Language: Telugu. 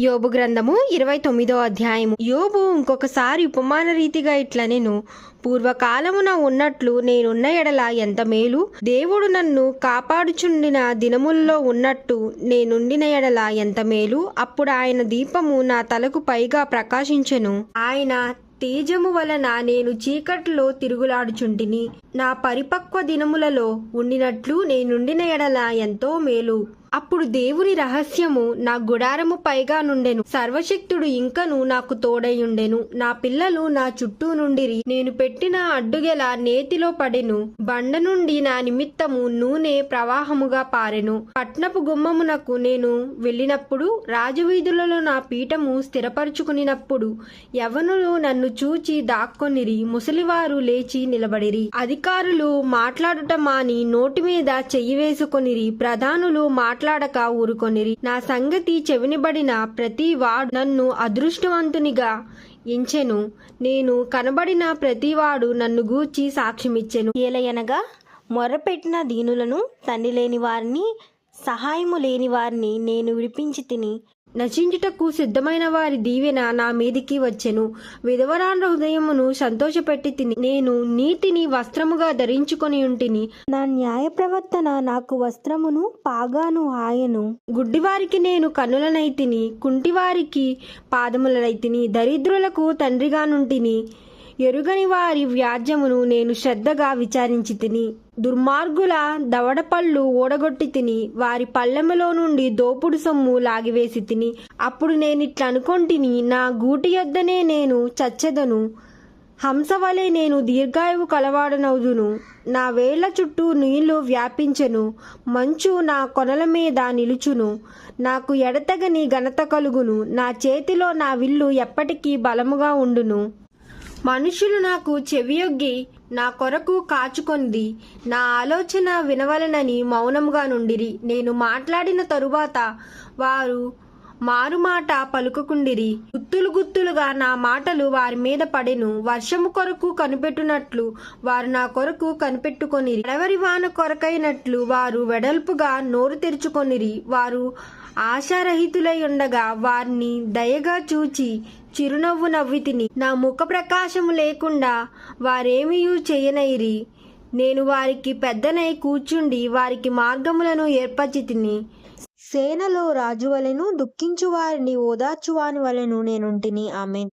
యోబు గ్రంథము ఇరవై తొమ్మిదో అధ్యాయము. యోబు ఇంకొకసారి ఉపమాన రీతిగా ఇట్లా నేను పూర్వకాలమున ఉన్నట్లు నేనున్న ఎడల ఎంత మేలు? దేవుడు నన్ను కాపాడుచుండిన దినముల్లో ఉన్నట్టు నేనుండిన ఎడల ఎంత మేలు? అప్పుడు ఆయన దీపము నా తలకు పైగా ప్రకాశించెను. ఆయన తేజము వలన నేను చీకట్లో తిరుగులాడుచుంటిని. నా పరిపక్వ దినములలో ఉండినట్లు నేనుండిన ఎడల ఎంతో మేలు. అప్పుడు దేవుని రహస్యము నా గుడారము పైగా నుండెను. సర్వశక్తుడు ఇంకను నాకు తోడైయుండెను నా పిల్లలు నా చుట్టూ నుండిరి. నేను పెట్టిన అడ్డుగెల నేతిలో పడెను. బండ నుండి నా నిమిత్తము నూనె ప్రవాహముగా పారెను. పట్నపు గుమ్మమునకు నేను వెళ్ళినప్పుడు రాజవీధులలో నా పీఠము స్థిరపరుచుకునినప్పుడు యవనులు నన్ను చూచి దాక్కొనిరి. ముసలివారు లేచి నిలబడిరి. అధికారులు మాట్లాడుట మాని నోటి మీద చెయ్యి వేసుకొనిరి. ప్రధానులు మాట్లాడక ఊరుకొనిరి. నా సంగతి చెవినిబడిన ప్రతి వాడు నన్ను అదృష్టవంతునిగా ఎంచెను. నేను కనబడిన ప్రతివాడు నన్ను గూర్చి సాక్ష్యమిచ్చెను. ఏలయనగా మొరపెట్టిన దీనులను తండ్రి లేని వారిని సహాయము లేని వారిని నేను విడిపించి తిని నశించుటకు సిద్ధమైన వారి దీవెన నా మీదికి వచ్చెను. విధవరాండ్ర హృదయమును సంతోషపెట్టి తిని నేను నీతిని వస్త్రముగా ధరించుకొని ఉంటిని. నా న్యాయ ప్రవర్తన నాకు వస్త్రమును పాగాను ఆయను. గుడ్డివారికి నేను కన్నులనైతిని కుంటివారికి పాదములనైతిని దరిద్రులకు తండ్రిగానుంటిని ఎరుగని వారి వ్యాజ్యమును నేను శ్రద్ధగా విచారించి తిని దుర్మార్గుల దవడపళ్ళు ఓడగొట్టి తిని వారి పల్లెములో నుండి దోపుడు సొమ్ము లాగివేసి తిని అప్పుడు నేనిట్లనుకొంటిని నా గూటి యొద్దనే నేను చచ్చెదను. హంసవలే నేను దీర్ఘాయువు కలవాడనవుదును. నా వేళ్ళ చుట్టూ నీళ్ళు వ్యాపించెను. మంచు నా కొనల మీద నిలుచును. నాకు ఎడతగని ఘనత కలుగును. నా చేతిలో నా విల్లు ఎప్పటికీ బలముగా ఉండును. మనుషులు నాకు చెవియొగ్గి నా కొరకు కాచుకొంది నా ఆలోచన వినవలనని మౌనముగా నుండిరి. నేను మాట్లాడిన తరువాత వారు మారుమాట పలుకకుండిరి. గుత్తులు గుత్తులుగా నా మాటలు వారి మీద పడెను. వర్షము కొరకు కనిపెట్టునట్లు వారు నా కొరకు కనిపెట్టుకొని ఎడవరి వాన కొరకైనట్లు వారు వెడల్పుగా నోరు తెరుచుకొనిరి. వారు ఆశారహితులై ఉండగా వారిని దయగా చూచి చిరునవ్వు నవ్వి తిని నా ముఖ ప్రకాశము లేకుండా వారేమియూ చేయనైరి. నేను వారికి పెద్దనై కూర్చుండి వారికి మార్గములను ఏర్పరచి తిని సేనలో రాజు వలెను ఓదార్చువాని వలెను నేనుంటిని. ఆమె